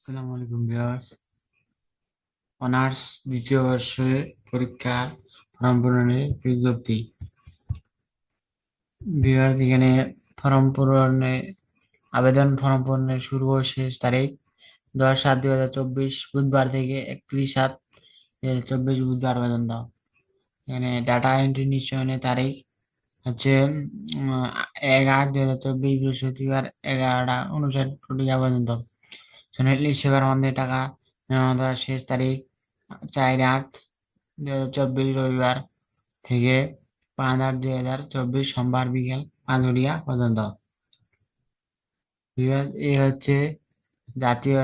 আসসালামু আলাইকুম viewers honours দ্বিতীয় বর্ষে পরীক্ষার ফর্ম পূরণের বিজ্ঞপ্তি। ভিউয়ার্স এখানে ফর্ম পূরণে, আবেদন ফর্ম পূরণের শুরু ও শেষ তারিখ দশ সাত দুই হাজার চব্বিশ বুধবার থেকে একত্রিশ সাত দুই হাজার চব্বিশ বুধবার পর্যন্ত। এখানে ডাটা এন্ট্রি নিশ্চয়নের তারিখ হচ্ছে আট দুই হাজার চব্বিশ বৃহস্পতিবার এগারোটা উনষাট ঘটিকা পর্যন্ত। সোনালী সেবার মধ্যে টাকা শেষ তারিখ চার আট দুই হাজার চব্বিশ রবিবার থেকে পাঁচ আট দুই হাজার চব্বিশ সোমবার বিকেল পাঁচ ঘটিকা পর্যন্ত এই হচ্ছে জাতীয়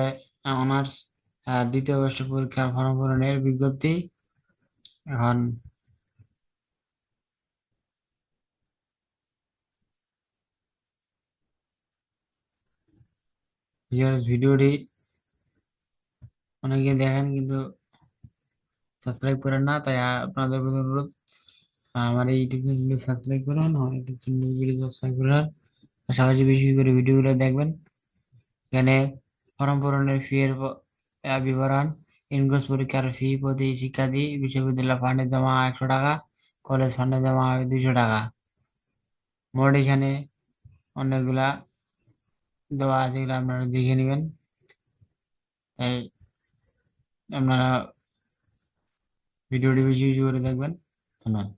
অনার্স দ্বিতীয় বর্ষ পরীক্ষার ফর্ম পূরণের বিজ্ঞপ্তি। এখন ভিউয়ার্স, ভিডিওটি অনেকে দেখেন কিন্তু সাবস্ক্রাইব করেন না তাই আপনাদের প্রতি অনুরোধ। আমার এই ইউটিউব চ্যানেলটি সাবস্ক্রাইব করুন আমার ইউটিউব চ্যানেলগুলি সাবস্ক্রাইব করুন পাশাপাশি বেশি করে ভিডিওগুলো দেখবেন এখানে ফর্ম পূরণের ফি এর বিবরণ ইনকোর্স পরীক্ষার ফি প্রতি শিক্ষার্থী বিশ্ববিদ্যালয় ফান্ডে জমা একশো টাকা কলেজ ফান্ডে জমা হবে দুইশো টাকা। মোট এখানে অনেকগুলা দেওয়া আছে এগুলো আপনারা দেখে নেবেন। তাই আপনারা ভিডিওটি বেশি বেশি করে দেখবেন। ধন্যবাদ।